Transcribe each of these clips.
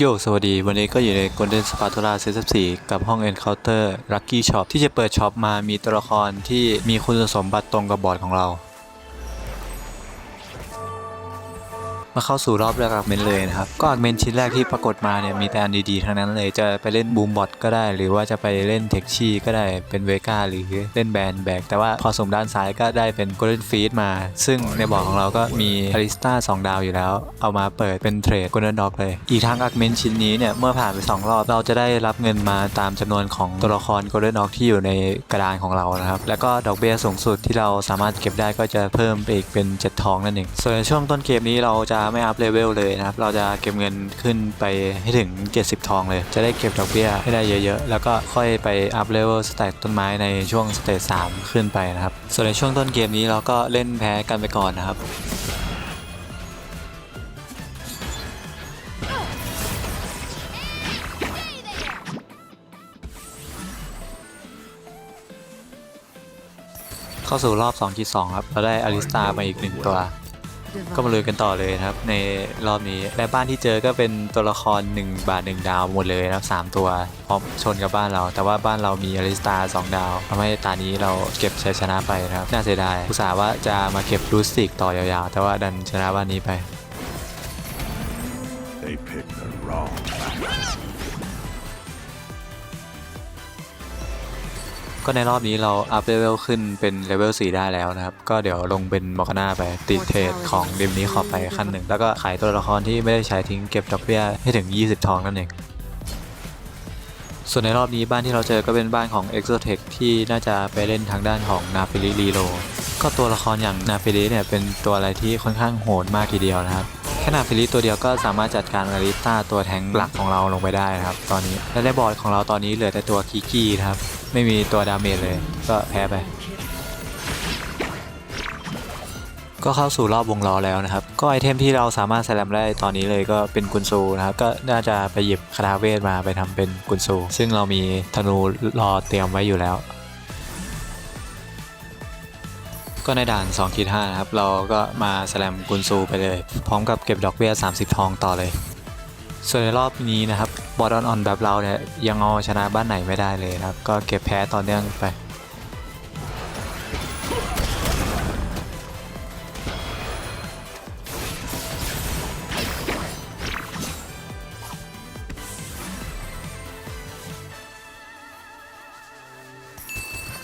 โยสวัสดี วันนี้ก็อยู่ใน Golden Spatula Season 4กับห้อง Encounter Lucky Shop ที่จะเปิดช็อปมามีตัวละครที่มีคุณสมบัติตรงกับบอร์ดของเรา มาเข้าสู่รอบแรกอักเมนเลยนะครับ ก็อักเมนชิ้นแรกที่ปรากฏมาเนี่ยมีแต่อันดีๆทั้งนั้นเลยจะไปเล่นบูมบอทก็ได้ หรือว่าจะไปเล่นเทคชีก็ได้เป็นเวก้าหรือเล่นแบนแบกแต่ว่าพอสมด้านซ้ายก็ได้เป็นโกลเด้นฟีดมา ซึ่งในบอร์ดของเราก็มีอลิสตา2ดาวอยู่แล้ว เอามาเปิดเป็นเทรดโกลเด้นด็อกเลย อีกทั้งอักเมนชิ้นนี้เนี่ยเมื่อผ่านไปสองรอบเราจะได้รับเงินมาตามจำนวนของตัวละครโกลเด้นด็อกที่อยู่ในกระดานของเรานะครับแล้วก็ดอกเบี้ยสูงสุดที่เราสามารถเก็บได้ก็จะเพิ่มไปอีกเป็น7ทองนั่นเองส่วนในช่วงต้นเกมนี้เราจะไม่อัพเลเวลเลยนะครับ เราจะเก็บเงินขึ้นไปให้ถึง 70 ทองเลย จะได้เก็บดอกเบี้ยให้ได้เยอะๆ แล้วก็ค่อยไปอัพเลเวลสแต็กต้นไม้ในช่วงสเตจ3ขึ้นไปนะครับ ส่วนในช่วงต้นเกมนี้เราก็เล่นแพ้กันไปก่อนนะครับเข้าสู่รอบ2ที่2ครับ เราได้อลิสตามาอีกหนึ่งตัว ก็มาลุยกันต่อเลยนะครับ ในรอบนี้และบ้านที่เจอก็เป็นตัวละคร 1 บาท 1 ดาวหมดเลยนะครับ3ตัวพร้อมชนกับบ้านเรา แต่ว่าบ้านเรามีอลิสตา2ดาวทำให้ตานี้เราเก็บชัยชนะไปนะครับ น่าเสียดายอุตส่าห์ว่าจะมาเก็บรูสติกต่อยาวๆ แต่ว่าดันชนะบ้านนี้ไป They picked the wrong ก็ในรอบนี้เราอัพเลเวลขึ้นเป็นเลเวล4ได้แล้วนะครับ ก็เดี๋ยวลงเป็นมอคนาไปติดเทรดของเดมนี้ขอไปขั้นหนึ่ง แล้วก็ขายตัวละครที่ไม่ได้ใช้ทิ้งเก็บดอกเบี้ยให้ถึง 20 ทองนั่นเองส่วนในรอบนี้บ้านที่เราเจอก็เป็นบ้านของ e x o t e c h ที่น่าจะไปเล่นทางด้านของนาฟิลิรีโลก็ตัวละครอย่างนาฟิลิเนี่ยเป็นตัวอะไรที่ค่อนข้างโหดมากทีเดียวนะครับแค่นาฟิลิตัวเดียวก็สามารถจัดการอาริสตาตัวแทงหลักของเราลงไปได้นะครับตอนนี้และในบอร์ดของเราตอนนี้เหลือแต่ตัวคิกี้นะครับ ไม่มีตัวดาเมจเลย ก็แพ้ไป ก็เข้าสู่รอบวงล้อแล้วนะครับ ก็ไอเทมที่เราสามารถแซลมได้ตอนนี้เลยก็เป็นกุนซูนะครับ ก็น่าจะไปหยิบคาราเวทมาไปทำเป็นกุนซู ซึ่งเรามีธนูรอเตรียมไว้อยู่แล้ว ก็ในด่าน2คิด5นะครับ เราก็มาแสลมกุนซูไปเลย พร้อมกับเก็บดอกเบี้ย 30 ทองต่อเลยส่วนในรอบนี้นะครับ บอลออนๆแบบเราเนี่ยยังเอาชนะบ้านไหนไม่ได้เลยนะครับ ก็เก็บแพ้ต่อเนื่องไป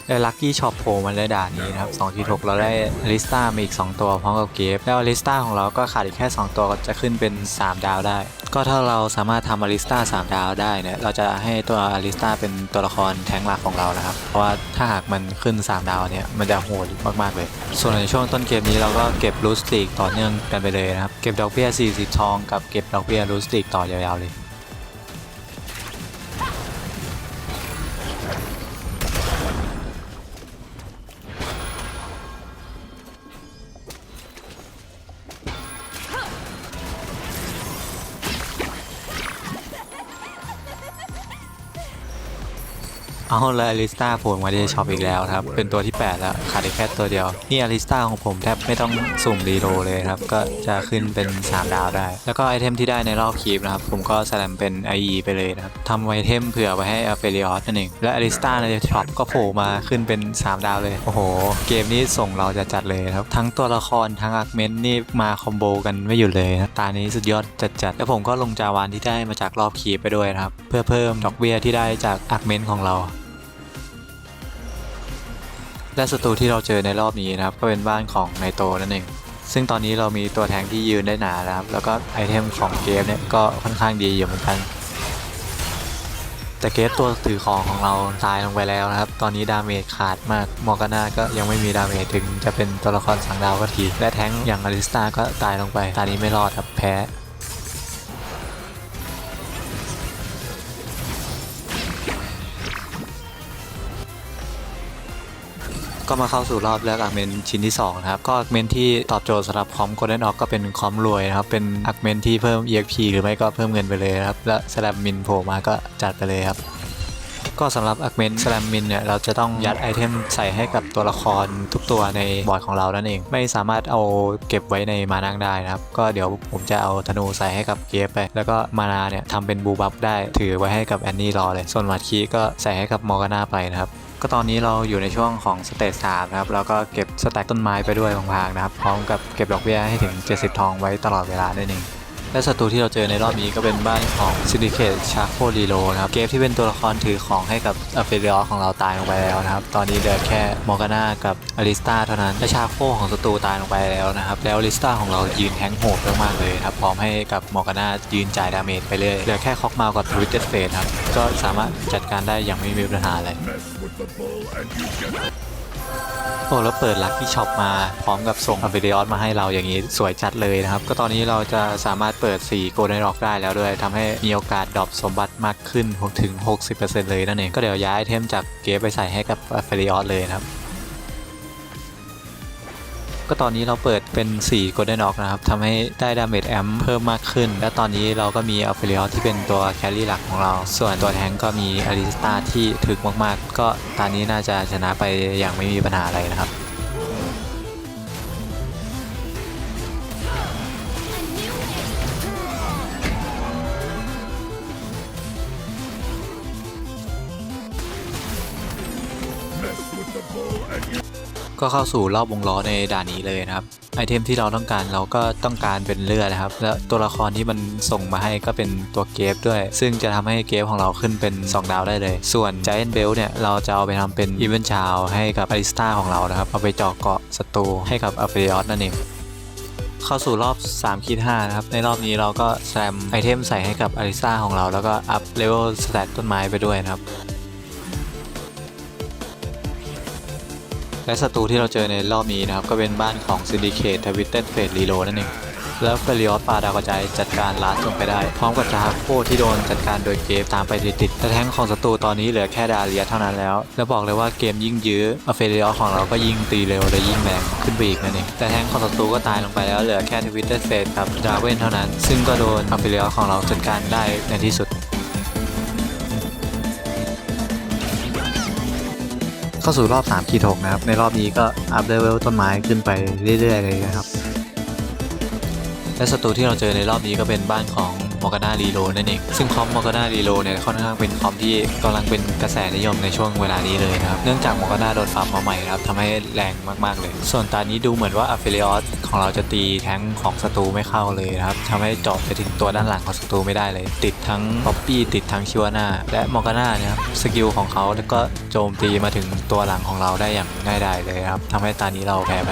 ได้ลัคกี้ช็อปโผล่มาในด่านนี้นะครับ2ที6เราได้อลิสตามาอีก 2 ตัวพร้อมกับเกฟแล้วอลิสตาของเราก็ขาดอีกแค่ 2 ตัวก็จะขึ้นเป็น 3 ดาวได้ ก็ถ้าเราสามารถทำอลิสตา3 ดาวได้เนี่ยเราจะให้ตัวอลิสตาเป็นตัวละครแทงหลักของเรานะครับ เพราะว่าถ้าหากมันขึ้น 3 ดาวเนี่ยมันจะโหดมากๆเลย ส่วนในช่วงต้นเกมนี้เราก็เก็บรูสติกต่อเนื่องกันไปเลยนะครับเก็บดอกเบี้ย40ทองกับเก็บดอกเบี้ยรูสติกต่อยาวๆเลย เอาแล้วอลิสตาโผล่มาในช็อปอีกแล้วครับ เป็นตัวที่ 8 แล้วขาดแค่ตัวเดียว นี่อลิสตาของผมแทบไม่ต้องสุ่มรีโรเลยครับ ก็จะขึ้นเป็น 3 ดาวได้ แล้วก็ไอเทมที่ได้ในรอบคีปนะครับ ผมก็สแลมเป็น IE ไปเลยนะครับทำไอเทมเผื่อไว้ให้อเฟริออสนั่นเอง และอลิสตาในช็อปก็โผล่มาขึ้นเป็น 3 ดาวเลย โอ้โห เกมนี้ส่งเราจะจัดเลยครับ ทั้งตัวละครทั้งอาร์คเมนต์นี่มาคอมโบกันไม่หยุดเลยนะตานี้สุดยอดจัดๆแล้วผมก็ลงจาวานที่ได้มาจากรอบคีปไปด้วยนะครับเพื่อเพิ่มดอกเบี้ยที่ได้จากอาร์คเมนต์ของเรา และศัตรูที่เราเจอในรอบนี้นะครับก็เป็นบ้านของไนโตนั่นเอง ซึ่งตอนนี้เรามีตัวแทงที่ยืนได้หนานะครับแล้วก็ไอเทมของเกมเนี่ยก็ค่อนข้างดีอยู่เหมือนกันแต่เกฟตัวถือของของเราตายลงไปแล้วนะครับ ตอนนี้ดาเมจขาดมาก มอร์กาน่าก็ยังไม่มีดาเมจถึงจะเป็นตัวละครสังดาวก็ที และแทงอย่างอลิสตาก็ตายลงไป ตอนนี้ไม่รอดครับแพ้ ก็มาเข้าสู่รอบเลือกอักเมนชิ้นที่2นะครับ ก็อักเมนที่ตอบโจทย์สำหรับคอมโกลเด้นออกก็เป็นคอมรวยนะครับ เป็นอักเมนที่เพิ่ม EXP หรือไม่ก็เพิ่มเงินไปเลยครับ และสลับมินโผล่มาก็จัดไปเลยครับก็สำหรับอักเมนสแลมมินเนี่ยเราจะต้องยัดไอเทมใส่ให้กับตัวละครทุกตัวในบอร์ดของเรานั่นเอง ไม่สามารถเอาเก็บไว้ในมานั่งได้นะครับ ก็เดี๋ยวผมจะเอาธนูใส่ให้กับเกฟไป แล้วก็มานาเนี่ยทำเป็นบูบัฟได้ถือไว้ให้กับแอนนี่รอเลย ส่วนมาคีก็ใส่ให้กับมอร์กาน่าไปนะครับ ก็ตอนนี้เราอยู่ในช่วงของสเตจสามนะครับแล้วก็เก็บสแต็กต้นไม้ไปด้วยพางๆนะครับ พร้อมกับเก็บดอกเบี้ยให้ถึง 70 ทองไว้ตลอดเวลาด้วยนึง และศัตรูที่เราเจอในรอบนี้ก็เป็นบ้านของซิลิเคตชาโครีโลนะครับ เกฟที่เป็นตัวละครถือของให้กับอเฟเรียของเราตายลงไปแล้วนะครับ ตอนนี้เหลือแค่มอร์กาน่ากับอลิสตาเท่านั้น และชาโคของศัตรูตายลงไปแล้วนะครับ แล้วอลิสตาของเรายืนแทงโหดมากๆเลยครับ พร้อมให้กับมอร์กาน่ายืนจ่ายดาเมจไปเลยเหลือแค่คอกมากับทวิตเตอร์เฟสครับ ก็สามารถจัดการได้อย่างไม่มีปัญหาอะไโอ้แล้วเปิดลัคกี้ช็อปมาพร้อมกับส่งอเวเดียสมาให้เราอย่างนี้สวยจัดเลยนะครับ ก็ตอนนี้เราจะสามารถเปิด4โกลเด้นร็อกได้แล้วด้วยทำให้มีโอกาสดรอปสมบัติมากขึ้นถึง 60%เลยนั่นเองก็เดี๋ยวย้ายไอเทมจากเกฟไปใส่ให้กับอเวเดียสเลยนะครับ ก็ตอนนี้เราเปิดเป็น4 Golden Ox นะครับทำให้ได้ดาเมจแอมเพิ่มมากขึ้น และตอนนี้เราก็มีอัลเฟริออที่เป็นตัวแครี่หลักของเรา ส่วนตัวแทงก็มีอลิสตาที่ถึกมากๆ ก็ตอนนี้น่าจะชนะไปอย่างไม่มีปัญหาอะไรนะครับ ก็เข้าสู่รอบวงล้อในด่านนี้เลยนะครับไอเทมที่เราต้องการเราก็ต้องการเป็นเลือดนะครับ และตัวละครที่มันส่งมาให้ก็เป็นตัวเกฟด้วย ซึ่งจะทำให้เกฟของเราขึ้นเป็น 2 ดาวได้เลย ส่วน Giant b e l เนี่ยเราจะเอาไปทำเป็นอีเวนต์ชาวให้กับอลิสตาของเรานะครับ เอาไปเจาะเกาะศัตรูให้กับอัฟเฟริออสนั่นเองเข้าสู่รอบ3คิด5นะครับ ในรอบนี้เราก็แซมไอเทมใส่ให้กับอลิซ่าของเรา แล้วก็อัพเลเวลสแตทต้นไม้ไปด้วยนะครับ และศัตรูที่เราเจอในรอบนี้นะครับ ก็เป็นบ้านของ Syndicate t w i t t e d Fate Reload นั่นเองแล้วเฟริออสปาดาวกระจายจัดการลาสลงไปได้ พร้อมกับจาโคที่โดนจัดการโดยเกฟตามไปติดๆแต่แท้งของศัตรูตอนนี้เหลือแค่ดาเลียเท่านั้นแล้ว แล้วบอกเลยว่าเกมยิ่งยื้อเฟริออสของเราก็ยิ่งตีเร็วและยิ่งแรงขึ้นไปอีกนั่นเองแต่แท้งของศัตรูก็ตายลงไปแล้วเหลือแค่ทวิตเตอร์เฟสกับดาเวนเท่านั้น ซึ่งก็โดนเฟริออสของเราจัดการได้ในที่สุด เข้าสู่รอบ3ขีด6นะครับ ในรอบนี้ก็อัพเลเวลต้นไม้ขึ้นไปเรื่อยๆเลยนะครับ และศัตรูที่เราเจอในรอบนี้ก็เป็นบ้านของ มอร์กานารีโลนั่นเองซึ่งคอมมอร์กานารีโลเนี่ยค่อนข้างเป็นคอมที่กำลังเป็นกระแสนิยมในช่วงเวลานี้เลยนะครับเนื่องจากมอร์กานาโดนปรับมาใหม่ครับทำให้แรงมากๆเลย ส่วนตอนนี้ดูเหมือนว่าอัฟเฟลิออสของเราจะตีแท้งของศัตรูไม่เข้าเลยนะครับทำให้เจาะไปถึงตัวด้านหลังของศัตรูไม่ได้เลย ติดทั้งป๊อปปี้ติดทั้งชิวาน่าและมอร์กานาเนี่ยครับสกิลของเขาแล้วก็โจมตีมาถึงตัวหลังของเราได้อย่างง่ายดายเลยครับทำให้ตอนนี้เราแพ้ไป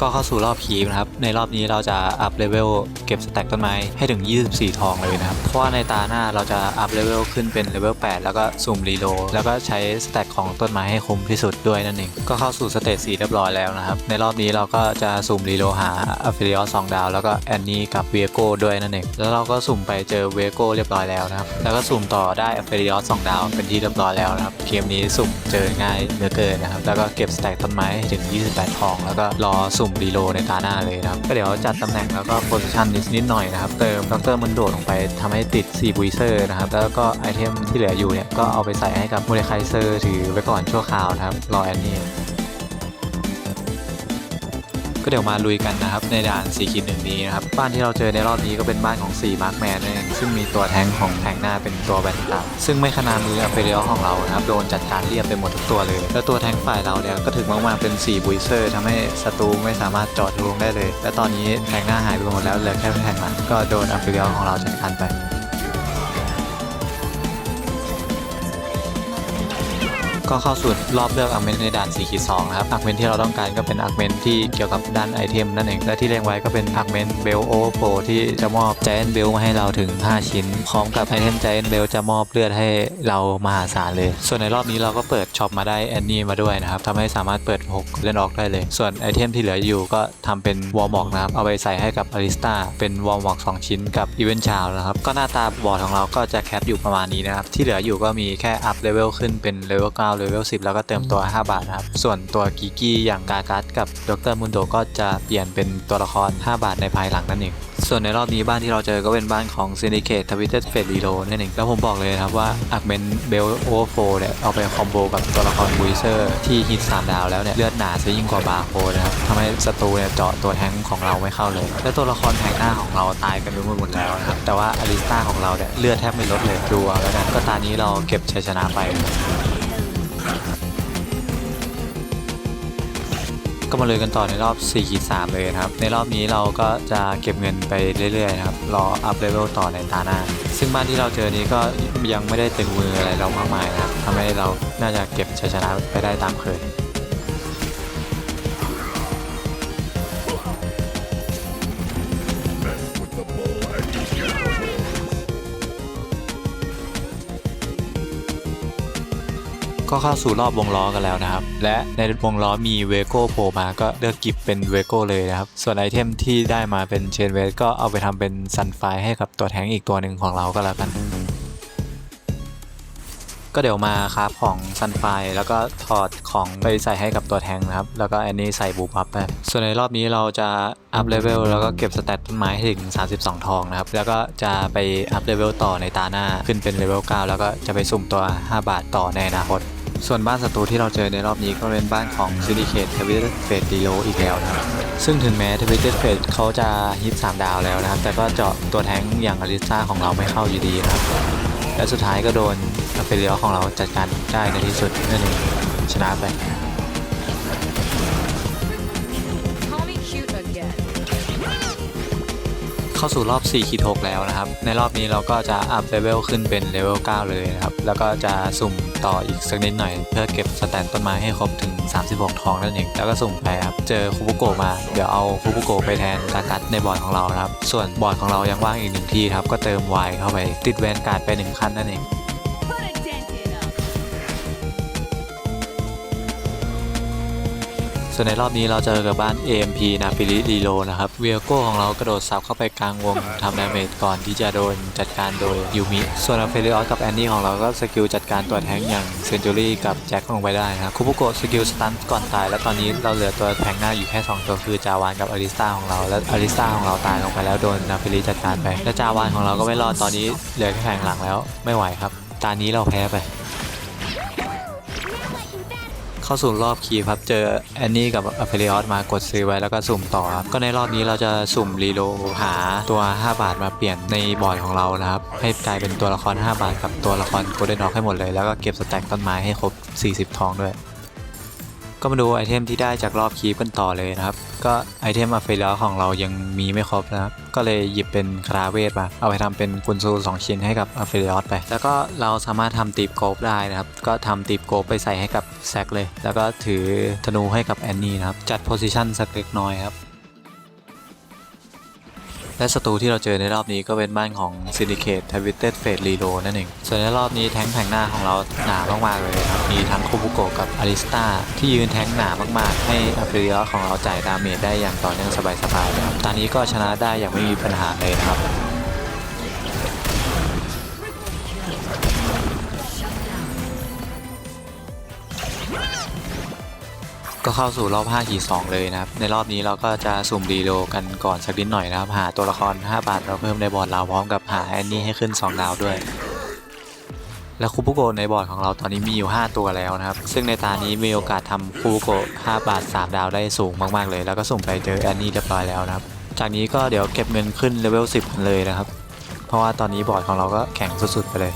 ก็เข้าสู่รอบคีบนะครับ ในรอบนี้เราจะอัพเลเวลเก็บสแต็กต้นไม้ให้ถึง 24 ทองเลยนะครับ เพราะว่าในตาหน้าเราจะอัพเลเวลขึ้นเป็นเลเวล 8 แล้วก็สุ่มรีโลแล้วก็ใช้สแต็กของต้นไม้ให้คุ้มที่สุดด้วยนั่นเอง ก็เข้าสู่สเตจ4เรียบร้อยแล้วนะครับ ในรอบนี้เราก็จะสุ่มรีโลหาอัฟเฟริออส2ดาว แล้วก็แอนนี่กับเวโก้ด้วยนั่นเอง แล้วเราก็สุ่มไปเจอเวโก้เรียบร้อยแล้วนะครับ แล้วก็สุ่มต่อได้อัฟเฟริออส2ดาวเป็นที่เรียบร้อยแล้วนะครับเกมนี้สุ่มเจอง่ายเหลือเกินนะครับ แล้วก็เก็บสแต็กต้นไม้ให้ถึง 28 ทอง แล้วก็รอสุมรีโลในตาหน้าเลยนะครับ ก็เดี๋ยวจัดตำแหน่งแล้วก็โพสิชันนิดนิดหน่อยนะครับ เติมดรมันโดดลงไปทำให้ติด4บุยเซอร์นะครับ แล้วก็ไอเทมที่เหลืออยู่เนี่ยก็เอาไปใส่ให้กับโมเดคายเซอร์ถือไว้ก่อนชั่วคราวนะครับรอแอนนี่ ก็เดี๋ยวมาลุยกันนะครับในด่าน4คิดหนึ่งนี้นะครับบ้านที่เราเจอในรอบนี้ก็เป็นบ้านของ4มาร์คแมนนั่นเองซึ่งมีตัวแทงของแทงหน้าเป็นตัวแบนตาซึ่งไม่ขนาดมืออเฟเรียของเรานะครับโดนจัดการเรียบไปหมดทุกตัวเลย แล้วตัวแทงฝ่ายเราเนี่ยก็ถึงมากๆเป็น4บุยเซอร์ทำให้ศัตรูไม่สามารถจอดทะลุได้เลย และตอนนี้แทงหน้าหายไปหมดแล้วเหลือแค่แทงหลังก็โดนอเฟเรียของเราจัดการไป ก็เข้าสู่รอบเลือกอาร์เมนในด่าน4ขีด2ครับอาร์เมนที่เราต้องการก็เป็นอาร์เมนที่เกี่ยวกับด้านไอเทมนั่นเอง และที่เรียงไว้ก็เป็นอาร์เมนเบลโอโปที่จะมอบ g จ a อนเบลมาให้เราถึง 5 ชิ้น พร้อมกับไอเทม g จ a อนเบลจะมอบเลือดให้เรามหาศาลเลย ส่วนในรอบนี้เราก็เปิดช็อปมาได้แอนนี่มาด้วยนะครับทำให้สามารถเปิด 6 เล่นออกได้เลย ส่วนไอเทมที่เหลืออยู่ก็ทำเป็นวอลมอกนะครับ เอาไปใส่ให้กับอลิสตาเป็นวอลมอก2 ชิ้นกับอีเวนชาวนะครับ ก็หน้าตาบอร์ดของเราก็จะแคปอยู่ประมาณนี้นะครับ ที่เหลืออยู่ก็มีแค่อัพเลเวลขึ้นเป็นเลเวล9เลเวล10 แล้วก็เติมตัว 5 บาทนะครับ ส่วนตัวกิกี้อย่างกากัสกับดรมุนโดก็จะเปลี่ยนเป็นตัวละคร 5 บาทในภายหลังนั่นเองส่วนในรอบนี้บ้านที่เราเจอก็เป็นบ้านของ Syndicate Twisted Fate Reload นั่นเองแล้วผมบอกเลยนะครับว่าอักเมนเบลโอเวอร์โฟเนี่ยเอาไปคอมโบกับตัวละครบูเซอร์ที่ฮิต3ดาวแล้วเนี่ยเลือดหนาซะยิ่งกว่าบาร์โคนะครับทำให้ศัตรูเนี่ยเจาะตัวแทงค์ของเราไม่เข้าเลย และตัวละครแทงหน้าของเราตายกันไปหมดแล้วนะครับแต่ว่าอลิสตาของเราเนี่ยเลือดแทบไม่ลดเลยดูเอาแล้วกันก็ตานี้เราเก็บชัยชนะไป ก็มาเลยกันต่อในรอบ4ขีด3เลยนะครับ ในรอบนี้เราก็จะเก็บเงินไปเรื่อยๆนะครับ รออัพเลเวลต่อในตาหน้า ซึ่งบ้านที่เราเจอนี้ก็ยังไม่ได้ตึงมืออะไรเรามากมายนะครับทำให้เราน่าจะเก็บชัยชนะไปได้ตามเคย ก็เข้าสู่รอบวงล้อกันแล้วนะครับ และในวงล้อมีเวโก้โผล่มาก็เลือกกิฟเป็นเวโก้เลยนะครับ ส่วนไอเทมที่ได้มาเป็นเชนเวสก็เอาไปทำเป็นซันไฟให้กับตัวแทงอีกตัวหนึ่งของเราก็แล้วกัน ก็เดี๋ยวมาครับของซันไฟแล้วก็ถอดของไปใส่ให้กับตัวแทงค์นะครับ แล้วก็อันนี้ใส่บูบัฟไปส่วนในรอบนี้เราจะอัพเลเวลแล้วก็เก็บสแตตไม้ให้ถึง 32 ทองนะครับ แล้วก็จะไปอัพเลเวลต่อในตาหน้าขึ้นเป็นเลเวล9แล้วก็จะไปสุ่มตัว 5 บาทต่อในอนาคต ส่วนบ้านศัตรูที่เราเจอในรอบนี้ก็เป็นบ้านของ Syndicate t w i t t e d Fate d e l o อีกแล้วนะครับซึ่งถึงแม้ t w i t t e d Fate เขาจะฮิต 3 ดาวแล้วนะครับ แต่ก็เจาะตัวแท้งอย่างอลิซ่าของเราไม่เข้าอยู่ดีนะครับ และสุดท้ายก็โดน อเฟเรียของเราจัดการได้ในที่สุดนั่นเองชนะไป Call me cute again. เข้าสู่รอบ4ขีด6แล้วนะครับ ในรอบนี้เราก็จะอัพเลเวลขึ้นเป็นเลเวล9เลยนะครับ แล้วก็จะสุ่มต่ออีกสักนิดหน่อย เพื่อเก็บสแตนต้นไม้ให้ครบถึง 36 ทองนั่นเอง แล้วก็สุ่มไปครับ เจอคูบุโกะมา เดี๋ยวเอาคูบุโกะไปแทนกากัดในบอร์ดของเรานะครับ ส่วนบอร์ดของเรายังว่างอีกหนึ่งที่ครับ ก็เติมไวเข้าไปติดแวนการ์ดไปหนึ่งขั้นนั่นเอง ส่วนในรอบนี้เราเจอกับบ้าน AMP นาฟิลิรีโลนะครับเวียโก้ของเรากระโดดซับเข้าไปกลางวงทำดาเมจก่อนที่จะโดนจัดการโดยยูมิ ส่วนอเฟริออสกับแอนนี่ของเราก็สกิลจัดการตัวแท้งอย่างเซนจูรี่กับแจ็คลงไปได้นะครับคุปุโกะสกิลสตันก่อนตาย แล้วตอนนี้เราเหลือตัวแทงหน้าอยู่แค่ 2 ตัวคือจาวานกับอลิสตาของเรา และอลิสตาของเราตายลงไปแล้วโดนนาฟิลิจัดการไป และจาวานของเราก็ไม่รอดตอนนี้เหลือแค่แข่งหลังแล้วไม่ไหวครับตอนนี้เราแพ้ไป เข้าสู่รอบคีครับ เจอแอนนี่กับอ p เ r ริออสมากดซื้อไว้แล้วก็สุ่มต่อครับ ก็ในรอบนี้เราจะสุ่มรีโลหาตัว 5 บาทมาเปลี่ยนในบอร์ดของเรานะครับ ให้กลายเป็นตัวละคร 5 บาทกับตัวละครโกลเด้นน็อกให้หมดเลย แล้วก็เก็บสแต็กต้นไม้ให้ครบ 40 ทองด้วย ก็มาดูไอเทมที่ได้จากรอบคีย์กันต่อเลยนะครับ ก็ไอเทมอ p เ r ริออสของเรายังมีไม่ครบนะครับ ก็เลยหยิบเป็นคาราเวทมาเอาไปทำเป็นกุนซูสองชิ้นให้กับอ p เฟริออสไป แล้วก็เราสามารถทำตีบโกบได้นะครับ ก็ทำตีบโกบไปใส่ให้กับแซกเลย แล้วก็ถือธนูให้กับแอนนี่นะครับ จัดโพซิชันสักเล็กน้อยครับ และศัตรูที่เราเจอในรอบนี้ก็เป็นบ้านของ Syndicate t w i t t e d Fate Relo นั่นเอง ส่วนในรอบนี้แท้งแผงหน้าของเราหนามากๆเลยครับ มีทั้งคูบุโกะกับอลิสตาที่ยืนแท้งหนามากๆ ให้อัฟริยอของเราจ่ายดาเมจได้อย่างต่อเนื่องสบายๆครับ ตอนนี้ก็ชนะได้อย่างไม่มีปัญหาเลยครับ ก็เข้าสู่รอบ5ขีด2เลยนะครับ ในรอบนี้เราก็จะสุ่มรีโลกันก่อนสักนิดหน่อยนะครับ หาตัวละคร 5 บาทเราเพิ่มในบอร์ดเราพร้อมกับหาแอนนี่ให้ขึ้น 2 ดาวด้วย และคูปุโกในบอร์ดของเราตอนนี้มีอยู่ 5 ตัวแล้วนะครับ ซึ่งในตานี้มีโอกาสทำคูปุโก5บาท 3 ดาวได้สูงมากๆเลย แล้วก็สุ่มไปเจอแอนนี่เรียบร้อยแล้วนะครับ จากนี้ก็เดี๋ยวเก็บเงินขึ้นเลเวล10กันเลยนะครับ เพราะว่าตอนนี้บอร์ดของเราก็แข็งสุดๆไปเลย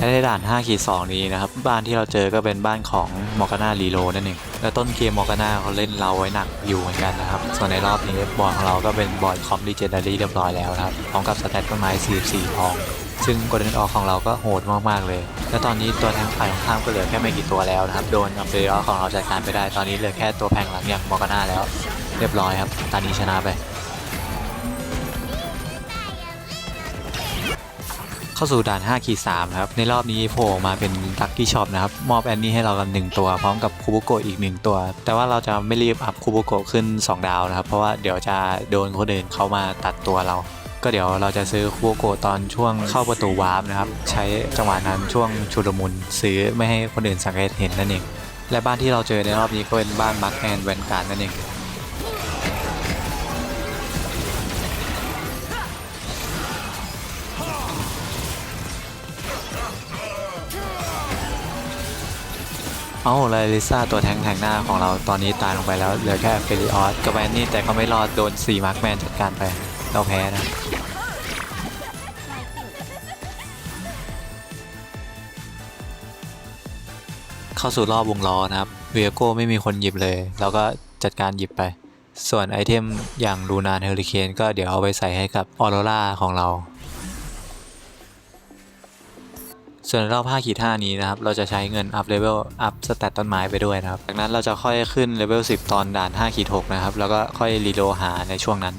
และในด่าน5ขีด2นี้นะครับ บ้านที่เราเจอก็เป็นบ้านของมอร์กาน่ารีโลนั่นเองและต้นเกมมอร์กาน่าเขาเล่นเราไว้หนักอยู่เหมือนกันนะครับ ส่วนในรอบนี้บอร์ดของเราก็เป็นบอร์ดคอมดิเจนดารีเรียบร้อยแล้วครับพร้อมกับสแตทต้นไม้44ทอง ซึ่งกลเด้นออของเราก็โหดมากๆเลย และตอนนี้ตัวแทงฝ่ายของข้ามก็เหลือแค่ไม่กี่ตัวแล้วนะครับ โดนอัมเบรอของเราจัดการไปได้ ตอนนี้เหลือแค่ตัวแพงหลังอย่างมอร์กาน่าแล้ว เรียบร้อยครับ ตอนนี้ชนะไป เข้าสู่ด่าน5ขีด3ครับ ในรอบนี้โผล่มาเป็นลัคกี้ช็อปนะครับ มอบแอนนี่ให้เรากัน 1 ตัว พร้อมกับคูบุโกะอีก 1 ตัว แต่ว่าเราจะไม่รีบอัพคูบุโกะขึ้น 2 ดาวนะครับ เพราะว่าเดี๋ยวจะโดนคนอื่นเขามาตัดตัวเรา ก็เดี๋ยวเราจะซื้อคูบุโกะตอนช่วงเข้าประตูวาร์ปนะครับ ใช้จังหวะนั้นช่วงชุลมุนซื้อไม่ให้คนอื่นสังเกตเห็นนั่นเอง และบ้านที่เราเจอในรอบนี้ก็เป็นบ้านมาร์คแอนแวนการ์ดนั่นเอง เอาไลลิซ่าตัวแทงแทงหน้าของเราตอนนี้ตายลงไปแล้วเหลือแค่เฟริออสกับแอนนี่แต่ก็ไม่รอดโดน4มาร์คแมนจัดการไปเราแพ้นะเข้าสู่รอบวงล้อนะครับเวียโก้ไม่มีคนหยิบเลยแล้วก็จัดการหยิบไป ส่วนไอเทมอย่างลูนานเฮอริเคนก็เดี๋ยวเอาไปใส่ให้กับออโรราของเรา ส่วนรอบ5ขีด5นี้นะครับ เราจะใช้เงินอัพเลเวลอัพสเตตต้นไม้ไปด้วยนะครับ จากนั้นเราจะค่อยขึ้นเลเวล10 ตอนด่าน5ขีด6นะครับ แล้วก็ค่อยรีโลหาในช่วงนั้น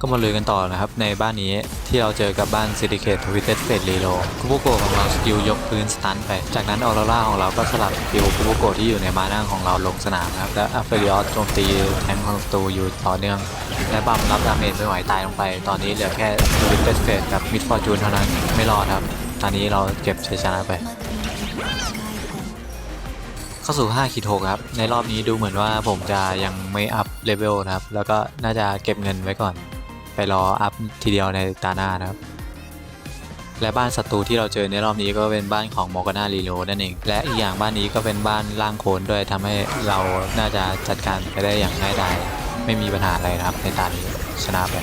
ก็มาลุยกันต่อนะครับ ในบ้านนี้ที่เราเจอกับบ้าน Syndicate Twisted Fate Reload คุโบโกของเราสกิลยกพื้นสตันไป จากนั้นออโรราของเราก็สลับสกิลคุโบโกที่อยู่ในมานั่งของเราลงสนามนะครับ และอัฟเฟริออสโจมตีแทงของศัตรูอยู่ต่อเนื่อง และบัมรับดาเมจไม่ไหวตายลงไป ตอนนี้เหลือแค่ Twisted Fate กับ Mid Fortune เท่านั้นไม่รอดครับ ตอนนี้เราเก็บชัยชนะไป เข้าสู่5ขีด6ครับ ในรอบนี้ดูเหมือนว่าผมจะยังไม่อัพเลเวลนะครับ แล้วก็น่าจะเก็บเงินไว้ก่อน ไปรออัพทีเดียวในตาหน้านะครับ และบ้านศัตรูที่เราเจอในรอบนี้ก็เป็นบ้านของโมกานารีโรนั่นเอง และอีกอย่างบ้านนี้ก็เป็นบ้านล่างโคนด้วยทำให้เราน่าจะจัดการไปได้อย่างง่ายดายไม่มีปัญหาอะไรนะครับในตานี้ชนะไป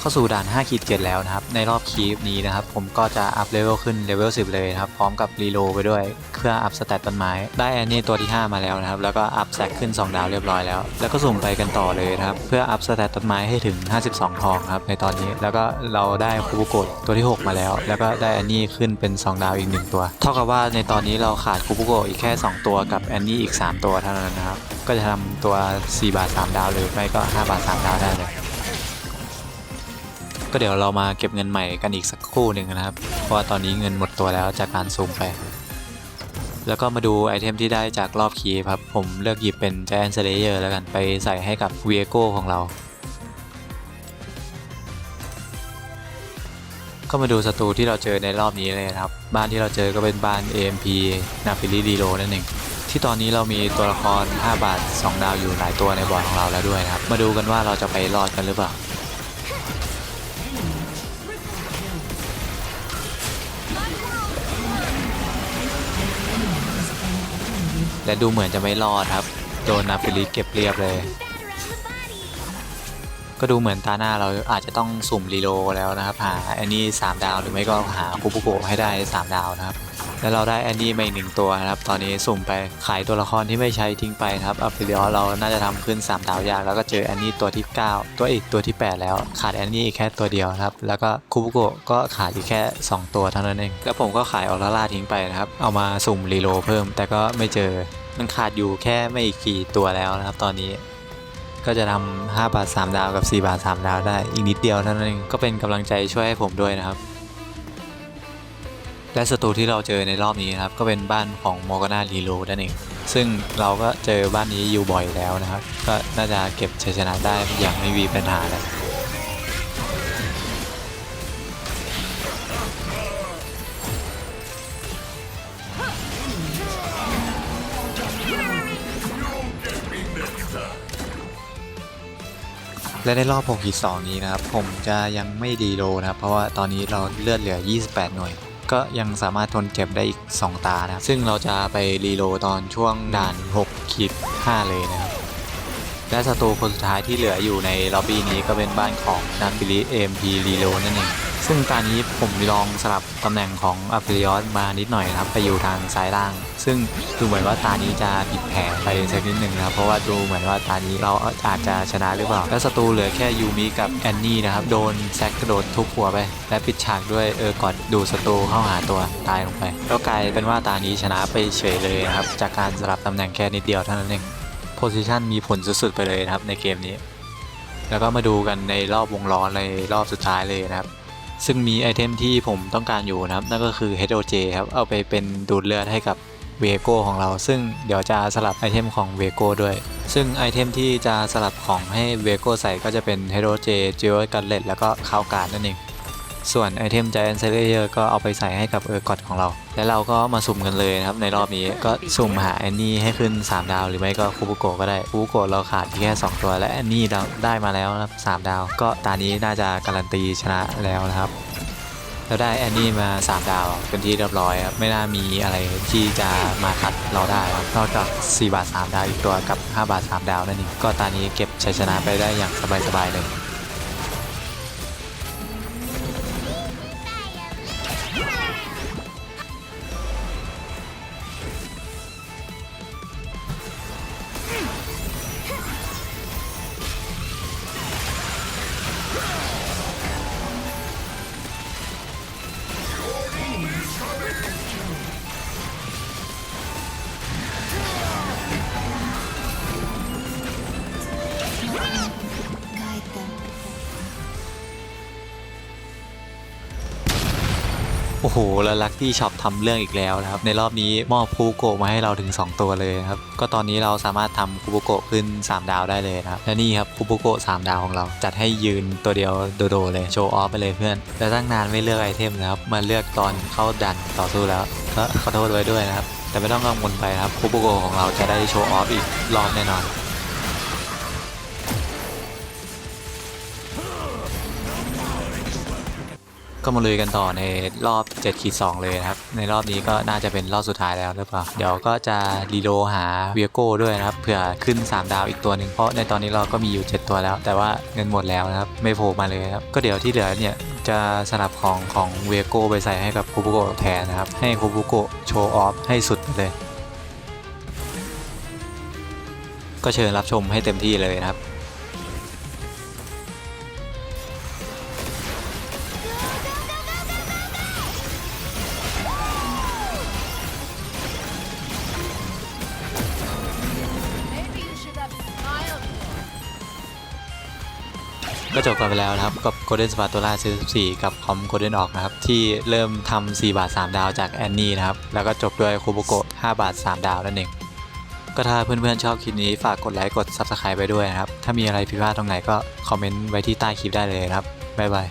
เข้าสู่ด่าน5ขีด7แล้วนะครับ ในรอบคีฟนี้นะครับ ผมก็จะอัพเลเวลขึ้นเลเวล10 เลยนะครับ พร้อมกับรีโลไปด้วย เพื่ออัพสเตตต้นไม้ ได้แอนนี่ตัวที่ 5 มาแล้วนะครับ แล้วก็อัพแซกขึ้น 2 ดาวเรียบร้อยแล้ว แล้วก็สุ่มไปกันต่อเลยนะครับ เพื่ออัพสเตตต้นไม้ให้ถึง 52 ทองครับในตอนนี้ แล้วก็เราได้คูบุโกะตัวที่ 6 มาแล้ว แล้วก็ได้แอนนี่ขึ้นเป็น 2 ดาวอีก 1 ตัว เท่ากับว่าในตอนนี้เราขาดคูบุโกะอีกแค่ 2 ตัวกับแอนนี่อีก 3 ตัวเท่านั้นนะครับ ก็จะทำตัว 4 บาท 3 ดาวหรือไม่ก็ 5 บาท 3 ดาวได้เลย ก็เดี๋ยวเรามาเก็บเงินใหม่กันอีกสักครู่หนึ่งนะครับ เพราะว่าตอนนี้เงินหมดตัวแล้วจากการซูมไป แล้วก็มาดูไอเทมที่ได้จากรอบคีย์ครับ ผมเลือกหยิบเป็น Giant Slayer แล้วกันไปใส่ให้กับเวียโก้ของเรา ก็มาดูศัตรูที่เราเจอในรอบนี้เลยครับ บ้านที่เราเจอก็เป็นบ้าน AMP นาฟิลิดีโ o นั่นเองที่ตอนนี้เรามีตัวละคร 5 บาท 2 ดาวอยู่หลายตัวในบอร์ดของเราแล้วด้วยนะครับ มาดูกันว่าเราจะไปรอดกันหรือเปล่า และดูเหมือนจะไม่รอดครับ โดนนาฟิลิเก็บเรียบเลย ก็ดูเหมือนตาหน้าเราอาจจะต้องสุ่มรีโลแล้วนะครับ หาอันนี้ 3 ดาวหรือไม่ก็หาคุปุโกะให้ได้ 3 ดาวนะครับ แล้วเราได้แอนนี่มาอีกหนึ่งตัวนะครับ ตอนนี้สุ่มไปขายตัวละครที่ไม่ใช้ทิ้งไปนะครับอัฟฟิลิออเราน่าจะทำขึ้น3ดาวยากแล้วก็เจอแอนนี่ตัวที่ 9 ตัวอีกตัวที่ 8 แล้ว ขาดแอนนี่อีกแค่ตัวเดียวนะครับ แล้วก็คุปุโกะก็ขาดอีกแค่ 2 ตัวเท่านั้นเอง แล้วผมก็ขายออร่าล่าทิ้งไปนะครับ เอามาสุ่มรีโลเพิ่ม แต่ก็ไม่เจอ มันขาดอยู่แค่ไม่กี่ตัวแล้วนะครับ ตอนนี้ก็จะทำ5บาท 3 ดาวกับ 4 บาท 3 ดาวได้อีกนิดเดียวเท่านั้นเองก็เป็นกำลังใจช่วยให้ผมด้วยนะครับ และศัตรูที่เราเจอในรอบนี้นะครับ ก็เป็นบ้านของโมกานารีโลนั่นเอง ซึ่งเราก็เจอบ้านนี้อยู่บ่อยแล้วนะครับ ก็น่าจะเก็บชัยชนะได้อย่างไม่มีปัญหาเลยและในรอบ6ขีด2นี้นะครับ ผมจะยังไม่ดีโลนะครับ เพราะว่าตอนนี้เราเลือดเหลือ 28 หน่วย ก็ยังสามารถทนเจ็บได้อีก 2 ตานะครับ ซึ่งเราจะไปรีโลตอนช่วงด่าน6ขีด5เลยนะครับ และศัตรูคนสุดท้ายที่เหลืออยู่ในล็อบบี้นี้ก็เป็นบ้านของนาฟิลิเอ็มพีรีโลนั่นเอง ซึ่งตอนนี้ผมลองสลับตำแหน่งของอัฟริออสมานิดหน่อยนะครับ ไปอยู่ทางซ้ายล่าง ซึ่งดูเหมือนว่าตานี้จะผิดแผนไปสักนิดหนึ่งนะครับ เพราะว่าดูเหมือนว่าตานี้เราอาจจะชนะหรือเปล่า และศัตรูเหลือแค่ยูมิกับแอนนี่นะครับ โดนแซกกระโดดทุบหัวไป และปิดฉากด้วยเออกอดดูศัตรูเข้าหาตัวตายลงไปก็กลายเป็นว่าตานี้ชนะไปเฉยเลยนะครับ จากการสลับตำแหน่งแค่นิดเดียวเท่านั้นเอง โพซิชันมีผลสุดๆไปเลยนะครับในเกมนี้ แล้วก็มาดูกันในรอบวงล้อในรอบสุดท้ายเลยนะครับ ซึ่งมีไอเทมที่ผมต้องการอยู่นะครับ นั่นก็คือ HOJ ครับ เอาไปเป็นดูดเลือดให้กับเวโก้ของเรา ซึ่งเดี๋ยวจะสลับไอเทมของเวโก้ด้วย ซึ่งไอเทมที่จะสลับของให้เวโก้ใส่ก็จะเป็นเฮโรเจจิโอกันเลตแล้วก็คาวการนั่นเอง ส่วนไอเทม Giant s l a y e r ก็เอาไปใส่ให้กับเออร์กอดของเรา และเราก็มาสุ่มกันเลยนะครับ ในรอบนี้ก็สุ่มหาแอนนี่ให้ขึ้น 3 ดาว หรือไม่ก็คูบุโกะก็ได้คูบุโกะเราขาดแค่ 2 ตัวและแอนนี่เราได้มาแล้วครับ3ดาว ก็ตานี้น่าจะการันตีชนะแล้วนะครับเราได้แอนนี่มา 3 ดาวเป็นที่เรียบร้อยครับไม่น่ามีอะไรที่จะมาขัดเราได้ครับนอกจาก 4 บาท 3 ดาวอีกตัวกับ 5 บาท 3 ดาวนั่นเองก็ตานี้เก็บชัยชนะไปได้อย่างสบายๆเลย แล้วลักกี้ช็อปทำเรื่องอีกแล้วนะครับ ในรอบนี้มอบคูบุโกะมาให้เราถึง 2 ตัวเลยครับ ก็ตอนนี้เราสามารถทำคูบุโกะขึ้น 3 ดาวได้เลยนะครับ และนี่ครับคูบุโกะ3ดาวของเรา จัดให้ยืนตัวเดียวโดดๆเลย โชว์ออฟไปเลยเพื่อนแล้วตั้งนานไม่เลือกไอเทมนะครับ มาเลือกตอนเข้าดันต่อสู้แล้ว ก็ขอโทษไว้ด้วยนะครับ แต่ไม่ต้องกังวลไปครับคูบุโกะของเราจะได้โชว์ออฟอีกรอบแน่นอน ก็มาลุยกันต่อในรอบ7ขีด2เลยนะครับ ในรอบนี้ก็น่าจะเป็นรอบสุดท้ายแล้วหรือเปล่า เดี๋ยวก็จะรีโลหาเวียโก้ด้วยนะครับ เผื่อขึ้น 3 ดาวอีกตัวหนึ่งเพราะในตอนนี้เราก็มีอยู่ 7 ตัวแล้ว แต่ว่าเงินหมดแล้วนะครับ ไม่โผล่มาเลยครับ ก็เดี๋ยวที่เหลือเนี่ยจะสลับของของเวียโก้ไปใส่ให้กับคูบุโกะแทนนะครับ ให้คูบุโกะโชว์ออฟให้สุดเลย ก็เชิญรับชมให้เต็มที่เลยนะครับ ก็จบกันไปแล้วนะครับ กับ Golden Spatula ซีซั่น4กับคอม Golden ออกนะครับ ที่เริ่มทำ4บาท 3 ดาวจากแอนนี่นะครับ แล้วก็จบด้วยคูโบโกะ5บาท 3 ดาวนั่นเอง ก็ถ้าเพื่อนๆชอบคลิปนี้ฝากกดไลค์กด Subscribe ไปด้วยนะครับ ถ้ามีอะไรผิดพลาดตรงไหนก็คอมเมนต์ไว้ที่ใต้คลิปได้เลยครับบ๊ายบาย